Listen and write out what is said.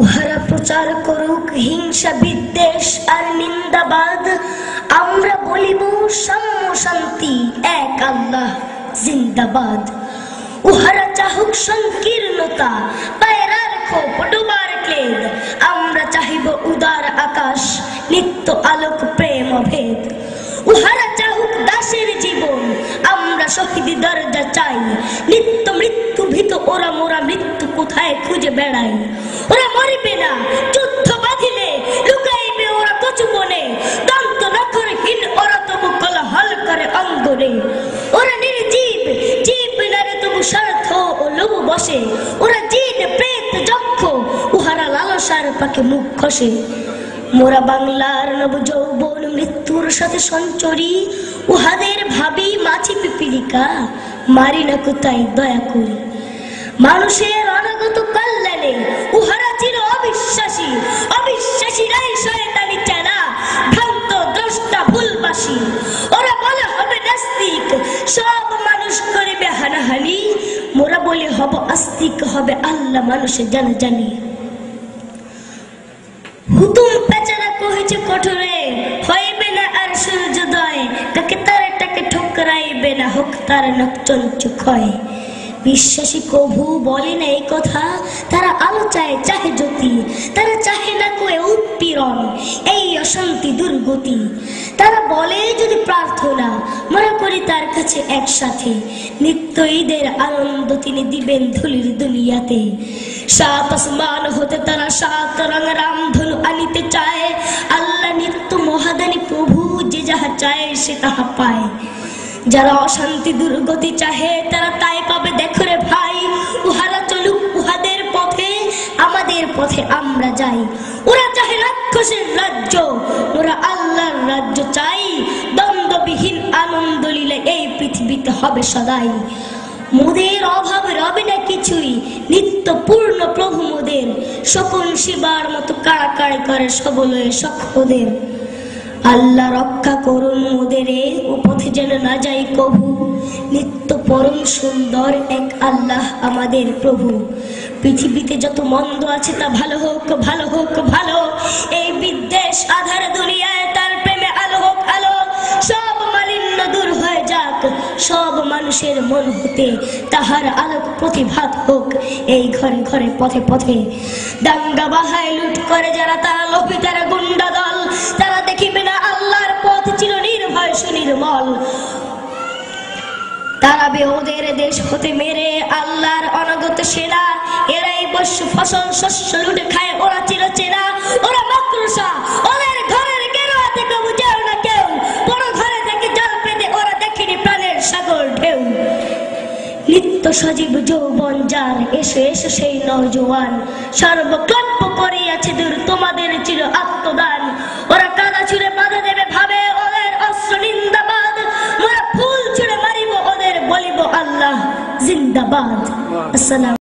উহারা প্রচার করুক হিংসা, বিদ্বেষ আর নিন্দাবাদ। আমরা বলিব, সাম্য শান্তি, এক আল্লাহ, জিন্দাবাদ। উহারা চাহুক সংকীর্ণতা, পায়রার খোপ, ডুবার ক্লেদ। আমরা চাহিব উদার আকাশ, নিত্য আলোক, প্রেম ভেদ উহারা চাহুক দাসের জীবন, আমরা শহীদ দরজা চাই। নিত্য মৃত্যু ভীত ওরা মোরা মৃত্যু কোথায় খুঁজে বেড়াই? ওরা মরিবে না। যুদ্ধ বাঁধিলে লুকাইবে ওরা কচু বনে দন্ত নখরহীন ওরা তবু কলহল করে অঙ্গনে। ওরা নির্জীব, জীব নারে তবু স্বার্থ ও লোভ বসে। ওরা জিন, প্রেত, যক্ষ, উহারা লালসার পাকে মুখ খসে মোরা বাংলার নব যৌবন মৃত্যুর সাথে সঞ্চরি। উহাদের ভাবি মাছি পিপিলিকা, মারি না কোথায় দয়া করি। মানুষের মোরা বলে হব আস্তিক, হবে আল্লাহ মানুষের জানা জানি। হুতুম পেচারা কহেছে কঠোরে, হইবে না আর সূর্যোদয় তাকে তার তাকে ঠোকরাইবে না, হোক তার নকচঞ্চ ক্ষয়। বিশ্বাসী কভু বলে না এই কথা, তারা আলো চায়, চাহে জ্যোতি, তারা চাহে না কোয়ে উৎপীড়ন, এই অশান্তি দুর্গতি। তারা বলে যদি প্রার্থনা একসাথে। নিত্য ঈদের আনন্দ তিনি দিবেন ধুলির দুনিয়াতে। সাত আসমান হতে তারা সাত রঙ রামধনু আনিতে চায়। আল্লাহ নিত্য মহাদানী প্রভু যে যাহা চায় সে তাহা পায়। যারা অশান্তি দুর্গতি চাহে, তারা তাই পাবে, দেখো রে ভাই। উহারা চলুক উহাদের পথে, আমাদের পথে আমরা যাই। ওরা চাহে রাক্ষসের রাজ্য হবে সদাই। মোদের অভাব রবে না কিছুই। নিত্য পূর্ণ প্রভু মোদের। শকুন শিবার মতো কাড়াকাড়ি করে সবলয়ে সক্ষদের আল্লাহ রক্ষা করুন মোদেরে ও পথে যেন না যাই কভু নিত্য পরম সুন্দর এক আল্লাহ আমাদের প্রভু। পৃথিবীতে যত মন্দ আছে তা ভালো হোক ভালো হোক, ভালো এই বিদ্বেষ আধার দুনিয়ায় মানুষের মন হতে তাহার আলোক প্রতিভাত হোক। এই ঘরে ঘরে পথে পথে দাঙ্গা বাহায় লুট করে যারা তারা লোভী তারা গুন্ডা দল। তারা দেখিবে না আল্লাহর পথ ছিল নির্ভয় সুনির্মল। তারাবে ওদের দেশ হতে মেরে আল্লাহর অনগত সেনা। এরাই বস্য ফসল শস্য লুটে খায়, ওরা চির চেনা ওরা সজীব যৌবন যার এসে এসে সেই নজওয়ান সর্বক্লাপ্য আছে দূর তোমাদের ছিল আত্মদান। ওরা কাদা ছুড়ে বাধা দেবে ভাবে ওদের অস্ত্র নিন্দাবাদ। মোরা ফুল ছুড়ে মারিব ওদের বলিব আল্লাহ জিন্দাবাদ। আসসালাম